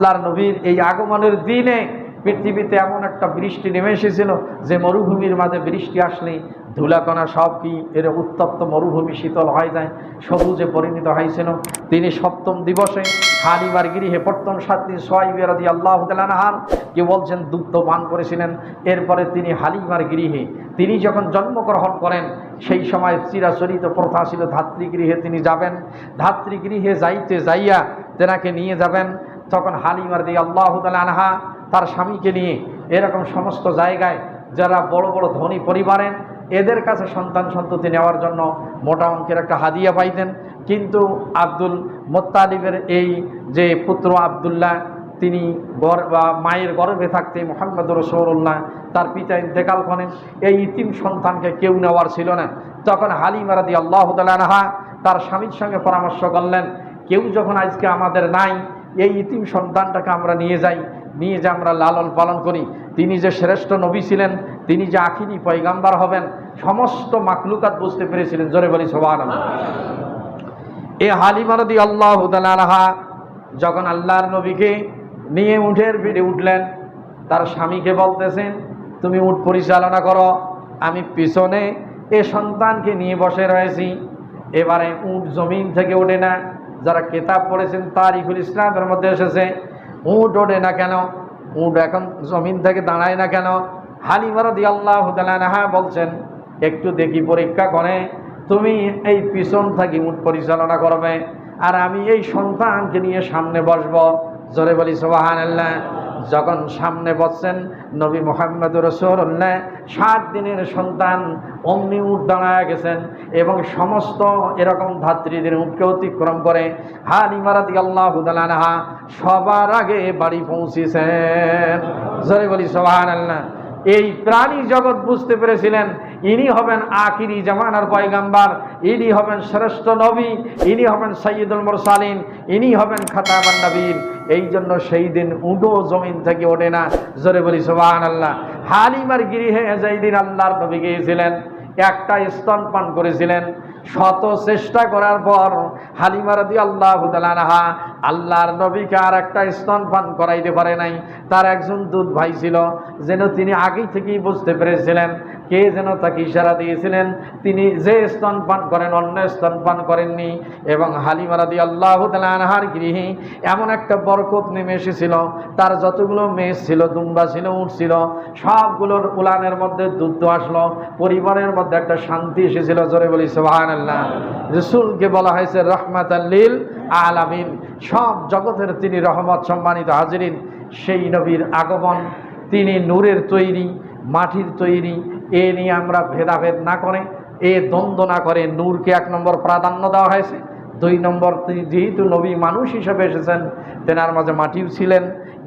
আল্লাহর নবীর এই আগমনের দিনে পৃথিবীতে এমন একটা বৃষ্টি নেমে এসেছিল যে মরুভূমির মাঝে বৃষ্টি আসলেই ধুলাকণা সব কি এর উত্তপ্ত মরুভূমি শীতল হয়ে যায়, সবুজে পরিণত হয়েছিল। তিনি সপ্তম দিবসে হালিমার গৃহে প্রথম সাত দিন সোয়াই বেরাদি আল্লাহ তালানহার কে বলছেন, দুগ্ধ পান করেছিলেন। এরপরে তিনি হালিমার গৃহে, তিনি যখন জন্মগ্রহণ করেন, সেই সময় চিরাচরিত প্রথা ছিল, ধাত্রীগৃহে তিনি যাবেন। ধাত্রীগৃহে যাইতে যাইয়া তেনাকে নিয়ে যাবেন। তখন হালিমার দিয়ে আল্লাহ আনহা তার স্বামীকে নিয়ে এরকম সমস্ত জায়গায় যারা বড় বড় ধনী পরিবারের, এদের কাছে সন্তান সন্ততি নেওয়ার জন্য মোটা অঙ্কের একটা হাদিয়া পাইতেন। কিন্তু আব্দুল মোত্তালিবের এই যে পুত্র আবদুল্লাহ, তিনি গর, বা মায়ের গর্ভে থাকতে মোহাম্মদ রসৌল্লাহ তার পিতা ইন্তেকাল করেন। এই ইতিম সন্তানকে কেউ নেওয়ার ছিল না। তখন হালিমারাদি আল্লাহ তালানহা তার স্বামীর সঙ্গে পরামর্শ করলেন, কেউ যখন আজকে আমাদের নাই এই ইতিম সন্তানটাকে আমরা নিয়ে যাই, নিয়ে যে আমরা লালন পালন করি। তিনি যে শ্রেষ্ঠ নবী ছিলেন, তিনি যে আখিরি পয়গাম্বার হবেন, সমস্ত মাকলুকাত বুঝতে পেরেছিলেন। জোরে বলি সবার এ হালিমারদি আল্লাহ তালাহা যখন আল্লাহর নবীকে নিয়ে উঠের পিঠে উঠলেন, তার স্বামীকে বলতেছেন, তুমি উঠ পরিচালনা করো, আমি পিছনে এ সন্তানকে নিয়ে বসে রয়েছি। এবারে উট জমিন থেকে ওঠে না যারা কেতাব পড়েছেন, তারিখুল ইসলামের মধ্যে এসেছে। উঁট ওঠে না কেন? উঁট এখন জমিন থেকে দাঁড়ায় না কেন? হালিমারদি আল্লাহ হ্যাঁ বলছেন, একটু দেখি পরীক্ষা করে। তুমি এই পিছন থাকি উঠ পরিচালনা করবে। আর আমি এই সন্তানকে নিয়ে সামনে বসবো। জোরে বলি সোবাহান আল্লাহ যখন সামনে বসছেন নবী মোহাম্মদ রসুল্লাহ সাত দিনের সন্তান অমনি উঠ দাঁড়ায় গেছেন এবং সমস্ত এরকম ধাত্রীদের উঠকে অতিক্রম করে হান ইমারাতি আল্লাহ সবার আগে বাড়ি পৌঁছেছেন। জোরে বলি সোবাহান আল্লাহ এই প্রাণী জগৎ বুঝতে পেরেছিলেন, ইনি হবেন আকিরি জামানার পয়গাম্বার, ইনি হবেন শ্রেষ্ঠ নবী, ইনি হবেন সৈয়দুল মোরসালিন, ইনি হবেন খাতাবান নবীর এই জন্য সেই দিন উডো জমিন থেকে ওঠে না। জোরে বলি সোহান আল্লাহ হালিমার গৃহে যেই দিন আল্লাহর নবী গিয়েছিলেন, একটা স্তন পান করেছিলেন। শত চেষ্টা করার পর হালিমারাদি আল্লাহ আনহা আল্লাহর নবীকে আর একটা স্তন পান করাইতে পারে নাই। তার একজন দুধ ভাই ছিল, যেন তিনি আগেই থেকেই বুঝতে পেরেছিলেন কে যেন তাকে ইশারা দিয়েছিলেন? তিনি যে স্তন পান করেন, অন্য স্তন পান করেননি। এবং হালিমারাদি আল্লাহ আনহার গৃহে এমন একটা বরকত নেমে এসেছিল। তার যতগুলো মেষ ছিল, দুম্বা ছিল উঠ ছিল, সবগুলোর উলানের মধ্যে দুধ আসলো। পরিবারের মধ্যে একটা শান্তি এসেছিল, জোরে বলি সোহান আল্লাহ রসুলকে বলা হয়েছে রহমাত আল্লিল আলামিন। সব জগতের তিনি রহমত, সম্মানিত হাজিরিন। সেই নবীর আগমন, তিনি নূরের তৈরি, মাটির তৈরি এ নিয়ে আমরা ভেদাভেদ না করে, এ দ্বন্দ্ব না করে নূরকে এক নম্বর প্রাধান্য দেওয়া হয়েছে। দুই নম্বর যেহেতু নবী মানুষ হিসেবে এসেছেন, তেনার মাঝে মাটিও ছিলেন।